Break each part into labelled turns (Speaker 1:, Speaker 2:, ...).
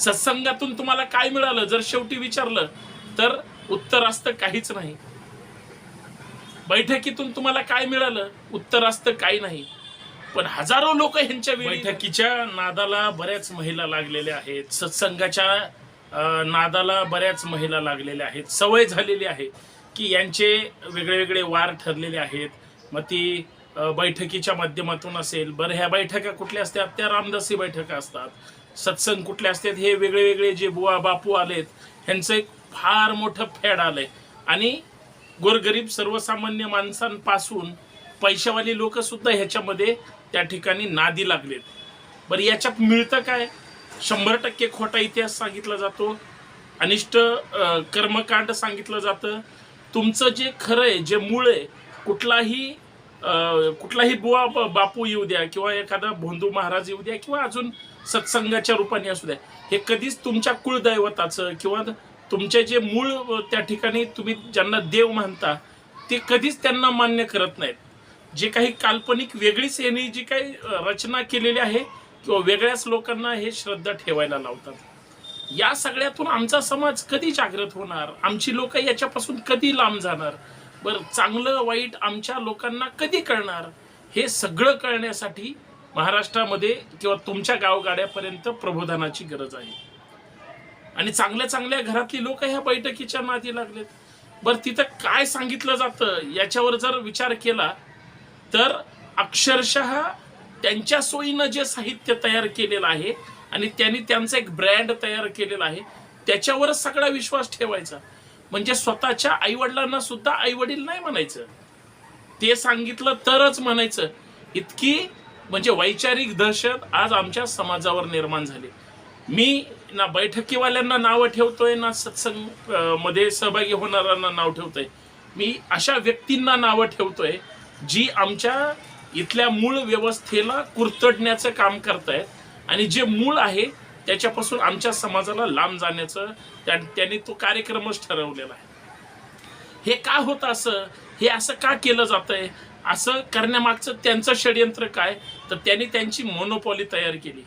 Speaker 1: सत्संगातून तुम्हाला काय मिळालं? जर शेवटी विचारलं तर उत्तर असतं काहीच नाही. बैठकीतून तुम्हाला काय मिळालं? उत्तर असतं काही नाही. पण हजारो लोक ह्यांच्या बैठकीच्या नादाला बऱ्याच महिला लागलेल्या आहेत. सत्संगाच्या नादाला बऱ्याच महिला लागलेल्या आहेत. सवय झालेली आहे की यांचे वेगळे वेगळे वार ठरलेले आहेत. मग ती बैठकीच्या माध्यमातून असेल. बरं ह्या बैठका कुठल्या असतात? त्या रामदासी बैठका असतात. सत्संग कुठले असतात हे वेगळे वेगळे जे बुवा बापू आलेत ह्यांचं एक फार मोठं फॅड आलंय. आणि गोरगरीब सर्वसामान्य माणसांपासून पैशावाली लोकसुद्धा ह्याच्यामध्ये त्या ठिकाणी नादी लागलेत. बरं याच्यात मिळतं काय? शंभर टक्के खोटा इतिहास सांगितला जातो. अनिष्ट कर्मकांड सांगितलं जातं. तुमचं जे खरं आहे जे मूळ आहे कुठलाही कुठलाही बुवा बापू येऊ द्या किंवा एखादा भोंदू महाराज येऊ द्या किंवा अजून सत्संगाच्या रूपाने असू द्या हे कधीच तुमच्या कुळदैवताचं किंवा तुमचे जे मूळ त्या ठिकाणी तुम्ही ज्यांना देव मानता ते कधीच त्यांना मान्य करत नाहीत. जे काही काल्पनिक वेगळीच यांनी जी काही रचना केलेली आहे किंवा वेगळ्याच लोकांना हे श्रद्धा ठेवायला लावतात. या सगळ्यातून आमचा समाज कधी जागृत होणार? आमची लोक याच्यापासून कधी लांब जाणार? बरं चांगलं वाईट आमच्या लोकांना कधी कळणार? हे सगळं कळण्यासाठी महाराष्ट्रामध्ये किंवा तुमच्या गावगाड्यापर्यंत प्रबोधनाची गरज आहे. आणि चांगल्या चांगल्या घरातली लोक ह्या बैठकीच्या नादी लागलेत. बरं तिथं काय सांगितलं जातं याच्यावर जर विचार केला तर अक्षरशः त्यांच्या सोयीनं जे साहित्य तयार केलेलं आहे आणि त्यांनी त्यांचा एक ब्रँड तयार केलेला आहे त्याच्यावरच सगळा विश्वास ठेवायचा. म्हणजे स्वतःच्या आईवडिलांना सुद्धा आईवडील नाही म्हणायचं. ते सांगितलं तरच म्हणायचं. इतकी म्हणजे वैचारिक दहशत आज आमच्या समाजावर निर्माण झाली. मी ना बैठकीवाल्यांना नावं ठेवतोय ना सत्संगमध्ये सहभागी होणाऱ्यांना नाव ठेवतोय. मी अशा व्यक्तींना नावं ठेवतोय जी आमच्या इथल्या मूळ व्यवस्थेला कुरतडण्याचं काम करतायत. आणि जे मूळ आहे त्याच्यापासून आमच्या समाजाला लांब जाण्याचं त्या त्यांनी तो कार्यक्रमच ठरवलेला आहे. हे का होतं असं? हे असं का केलं जातंय? असं करण्यामागचं त्यांचं षडयंत्र काय? तर त्यांनी त्यांची मोनोपॉली तयार केली.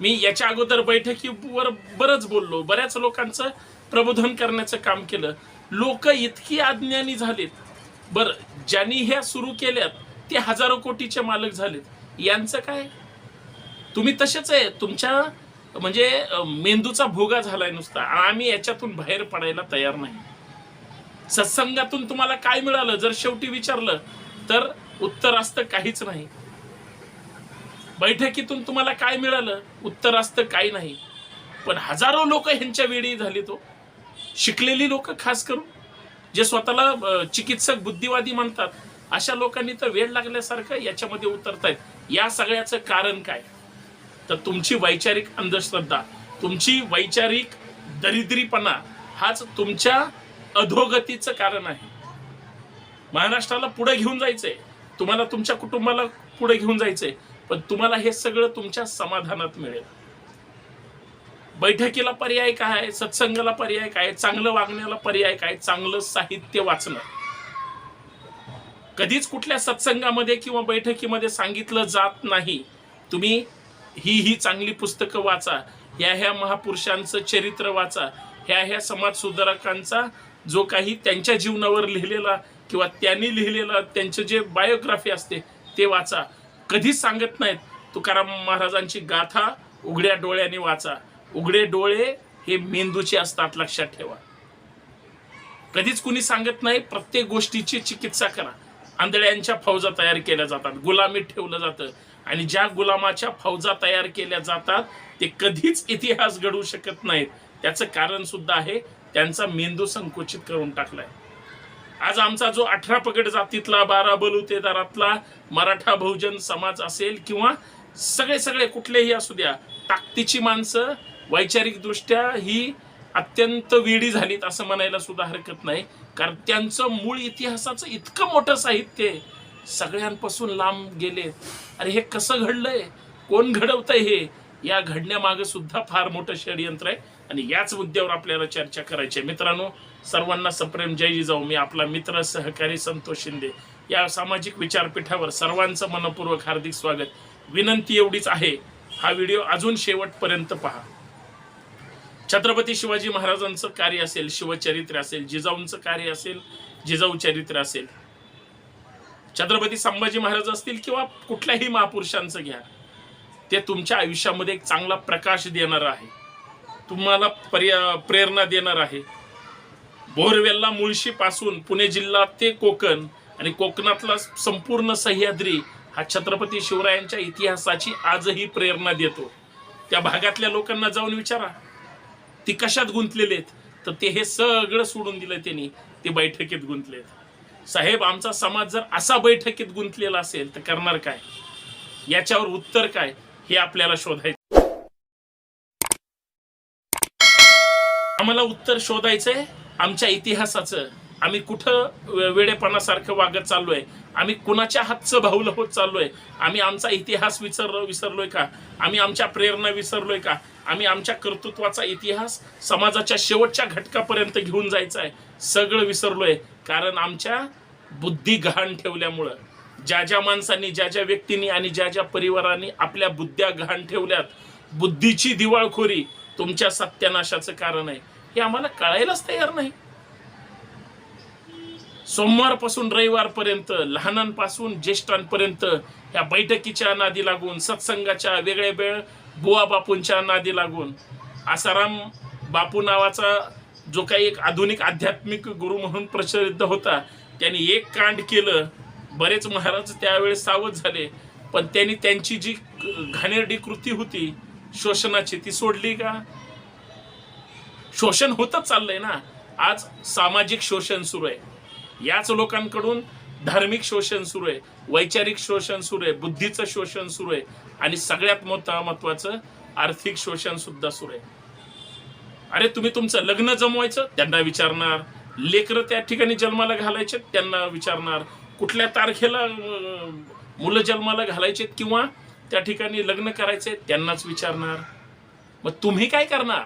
Speaker 1: मी याच्या अगोदर बैठकीवर बरंच बोललो. बऱ्याच लोकांचं प्रबोधन करण्याचं काम केलं. लोक इतकी अज्ञानी झालीत. बर ज्यांनी ह्या सुरू केल्यात ते हजारो कोटीचे मालक झालेत. यांचं काय? तुम्ही तसेच आहे. तुमच्या म्हणजे मेंदूचा भोगा झालाय नुसता आम्ही याच्यातून बाहेर पडायला तयार नाही. सत्संगातून तुम्हाला काय मिळालं? जर शेवटी विचारलं तर उत्तर असतं काहीच नाही. बैठकीतून तुम्हाला काय मिळालं? उत्तर असतं काही नाही. पण हजारो लोक ह्यांच्या वेळी झाली तो. शिकलेली लोक खास करून जे स्वतःला चिकित्सक बुद्धिवादी म्हणतात अशा लोकांनी तर वेळ लागल्यासारखं याच्यामध्ये उतरतायत. या सगळ्याचं कारण काय? तर तुमची वैचारिक अंधश्रद्धा तुमची वैचारिक दरिद्रीपणा हाच तुमच्या अधोगतीचं कारण आहे. महाराष्ट्राला पुढे घेऊन जायचंय. तुम्हाला तुमच्या कुटुंबाला पुढे घेऊन जायचंय. पण तुम्हाला हे सगळं तुमच्या समाधानात मिळेल. बैठकीला पर्याय काय आहे? सत्संगाला पर्याय काय चांगलं वागण्याला पर्याय काय चांगलं साहित्य वाचणं. कधीच कुठल्या सत्संगामध्ये किंवा बैठकीमध्ये सांगितलं जात नाही. तुम्ही ही ही चांगली पुस्तकं वाचा. ह्या ह्या महापुरुषांचं चरित्र वाचा. ह्या ह्या समाज सुधारकांचा जो काही त्यांच्या जीवनावर लिहिलेला किंवा त्यांनी लिहिलेला त्यांचं जे बायोग्राफी असते ते वाचा. कधीच सांगत नाहीत तुकाराम महाराजांची गाथा उघड्या डोळ्याने वाचा. उघडे डोळे हे मेंदूचे असतात लक्षात ठेवा. कधीच कुणी सांगत नाही प्रत्येक गोष्टीची चिकित्सा करा. आंधळ्यांच्या फौजा तयार केल्या जातात गुलामीत ठेवलं जातं. आणि ज्या गुलामाच्या फौजा तयार केल्या जातात ते कधीच इतिहास घडवू शकत नाहीत. त्याचं कारण सुद्धा आहे त्यांचा मेंदू संकुचित करून टाकलाय. आज आमचा जो अठरा पगड जातीतला बारा बलुतेदारातला मराठा बहुजन समाज असेल किंवा सगळे सगळे कुठलेही असू द्या ताकदीची माणसं वैचारिक दृष्ट्या ही अत्यंत वेडी झालीत असं म्हणायला सुद्धा हरकत नाही. कारण त्यांचं मूळ इतिहासाचं इतकं मोठं साहित्य आहे सगळ्यांपासून लांब गेलेत अरे हे कसं घडलंय? कोण घडवतंय हे? या घडण्यामागे सुद्धा फार मोठं षडयंत्र आहे आणि याच मुद्द्यावर आपल्याला चर्चा करायची आहे. मित्रांनो सर्वांना सप्रेम जय जिजाऊ. मी आपला मित्र सहकारी संतोष शिंदे. या सामाजिक विचारपीठावर सर्वांचं मनपूर्वक हार्दिक स्वागत. विनंती एवढीच आहे. हा व्हिडिओ अजून शेवटपर्यंत पहा. छत्रपती शिवाजी महाराजांचं कार्य असेल शिवचरित्र असेल जिजाऊंचं कार्य असेल जिजाऊ चरित्र असेल. छत्रपती संभाजी महाराज असतील किंवा कुठल्याही महापुरुषांचं घ्या ते तुमच्या आयुष्यामध्ये एक चांगला प्रकाश देणार आहे. तुम्हाला पर्या प्रेरणा देणार आहे. बोरवेल्ला मुळशीपासून पुणे जिल्हा ते कोकण आणि कोकणातला संपूर्ण सह्याद्री हा छत्रपती शिवरायांच्या इतिहासाची आजही प्रेरणा देतो. त्या भागातल्या लोकांना जाऊन विचारा. ती कशात गुंतलेले आहेत? तर ते हे सगळं सोडून दिलं त्यांनी. ते बैठकीत गुंतलेत. साहेब आमचा समाज जर असा बैठकीत गुंतलेला असेल तर करणार काय? याच्यावर उत्तर काय? हे आपल्याला शोधायचं. आम्हाला उत्तर शोधायचंय. आमच्या इतिहासाचं. आम्ही कुठं वेडेपणासारखं वागत चाललोय? आम्ही कुणाच्या हातचं भाऊल होत चाललोय? आम्ही आमचा इतिहास विसर विसरलोय का? आम्ही आमच्या प्रेरणा विसरलोय का? आम्ही आमच्या कर्तृत्वाचा इतिहास समाजाच्या शेवटच्या घटकापर्यंत घेऊन जायचा आहे सगळं विसरलोय. कारण आमच्या बुद्धी गहाण ठेवल्यामुळं ज्या ज्या माणसांनी ज्या ज्या व्यक्तींनी आणि ज्या ज्या परिवारांनी आपल्या बुद्ध्या गहाण ठेवल्यात बुद्धीची दिवाळखोरी तुमच्या सत्यानाशाचं कारण आहे हे आम्हाला कळायलाच तयार नाही. सोमवारपासून रविवारपर्यंत लहानांपासून ज्येष्ठांपर्यंत या बैठकीच्या नादी लागून सत्संगाच्या वेगळ्या वेळ बुवा बापूंच्या नादी लागून आसाराम बापू नावाचा जो काही एक आधुनिक आध्यात्मिक गुरु म्हणून प्रसिद्ध होता त्यांनी एक कांड केलं. बरेच महाराज त्यावेळेस सावध झाले. पण त्यांनी त्यांची जी घाणेरडी कृती होती शोषणाची ती सोडली का? शोषण होतच चाललंय ना. आज सामाजिक शोषण सुरू आहे. याच लोकांकडून धार्मिक शोषण सुरू आहे वैचारिक शोषण सुरू आहे बुद्धीचं शोषण सुरू आहे आणि सगळ्यात मोठं महत्वाचं आर्थिक शोषण सुद्धा सुरू आहे. अरे तुम्ही तुमचं लग्न जमवायचं त्यांना विचारणार. लेकरं त्या ठिकाणी जन्माला घालायचे त्यांना विचारणार. कुठल्या तारखेला मुलं जन्माला घालायचे किंवा त्या ठिकाणी लग्न करायचे त्यांनाच विचारणार. मग तुम्ही काय करणार?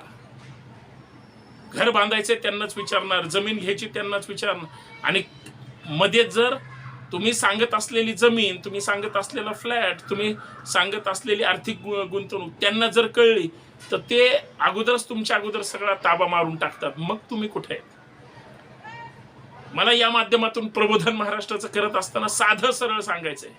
Speaker 1: घर बांधायचे त्यांनाच विचारणार. जमीन घ्यायची त्यांनाच विचारणार. आणि मध्ये जर तुम्ही सांगत असलेली जमीन तुम्ही सांगत असलेला फ्लॅट तुम्ही सांगत असलेली आर्थिक गुंतवणूक त्यांना जर कळली तर ते अगोदरच तुमच्या अगोदर सगळा ताबा मारून टाकतात. मग तुम्ही कुठे आहेत? मला या माध्यमातून प्रबोधन महाराष्ट्राचं करत असताना साधं सरळ सांगायचंय.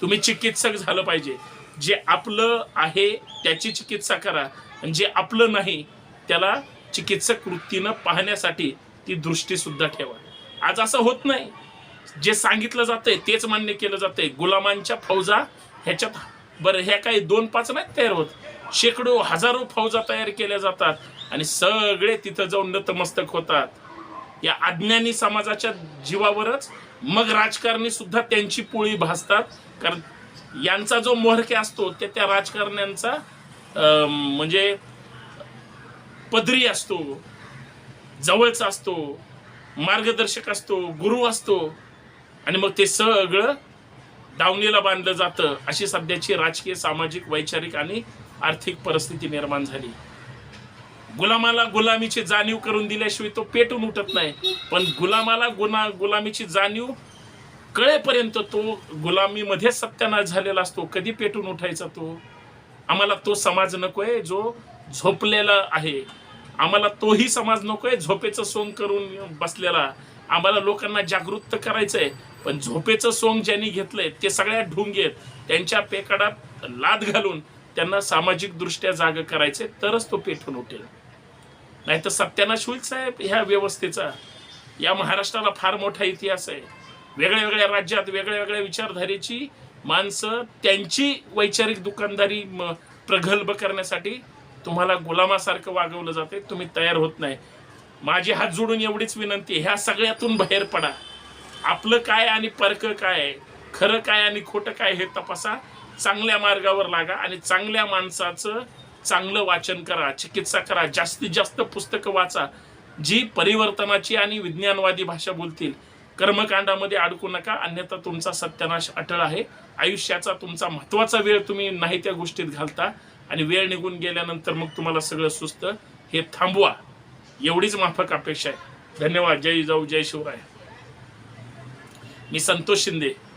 Speaker 1: तुम्ही चिकित्सक झालं पाहिजे. जे आपलं आहे त्याची चिकित्सा करा. आणि जे आपलं नाही त्याला चिकित्सक वृत्तीनं पाहण्यासाठी ती दृष्टी सुद्धा ठेवा. आज असं होत नाही. जे सांगितलं जातंय तेच मान्य केलं जातंय. गुलामांच्या फौजा ह्याच्यात बरं ह्या काही दोन पाच नाही तयार होत. शेकडो हजारो फौजा तयार केल्या जातात आणि सगळे तिथं जाऊन नतमस्तक होतात. या अज्ञानी समाजाच्या जीवावरच मग राजकारणी सुद्धा त्यांची पोळी भासतात. कारण यांचा जो मोहरके असतो ते त्या राजकारण्यांचा अं, म्हणजे पदरी असतो जवळचा असतो मार्गदर्शक असतो गुरु असतो. आणि मग ते सगळं दावणीला बांधलं जातं. अशी सध्याची राजकीय सामाजिक वैचारिक आणि आर्थिक परिस्थिती निर्माण झाली. गुलामाला गुलामीची जाणीव करून दिल्याशिवाय तो पेटून उठत नाही. पण गुलामाला गुना गुलामीची जाणीव कळेपर्यंत तो गुलामीमध्ये सत्यानाश झालेला असतो. कधी पेटून उठायचा तो? आम्हाला तो समाज नकोय जो झोपलेला आहे. आम्हाला तोही समाज नकोय झोपेचं सोंग करून बसलेला. आम्हाला लोकांना जागृत करायचंय पण झोपेचं सोंग ज्यांनी घेतलंय ते सगळ्या ढुंगे आहेत. त्यांच्या पेकडात लाद घालून त्यांना सामाजिक दृष्ट्या जाग करायचे तरच तो पेटून उठेल. नाही तर सत्यानाश होईल साहेब ह्या व्यवस्थेचा. या महाराष्ट्राला फार मोठा इतिहास आहे. वेगळ्या वेगळ्या राज्यात वेगळ्या वेगळ्या विचारधारेची माणसं त्यांची वैचारिक दुकानदारी प्रगल्भ करण्यासाठी तुम्हाला गुलामासारखं वागवलं जाते तुम्ही तयार होत नाही. माझी हात जोडून एवढीच विनंती ह्या सगळ्यातून बाहेर पडा. आपलं काय आणि परकं काय खरं काय आणि खोटं काय हे तपासा. चांगल्या मार्गावर लागा आणि चांगल्या माणसाचं चांगलं वाचन करा चिकित्सा करा जास्तीत जास्त पुस्तकं वाचा. जी परिवर्तनाची आणि विज्ञानवादी भाषा बोलतील कर्मकांडामध्ये अडकू नका अन्यथा तुमचा सत्यानाश अटळ आहे. आयुष्याचा तुमचा महत्त्वाचा वेळ तुम्ही नाही त्या गोष्टीत घालता. आणि वेळ निघून गेल्यानंतर मग तुम्हाला सगळं सुस्त हे थांबवा. एवढीच माफक अपेक्षा आहे. धन्यवाद. जय जाऊ जय शिवराय. मी संतोष शिंदे.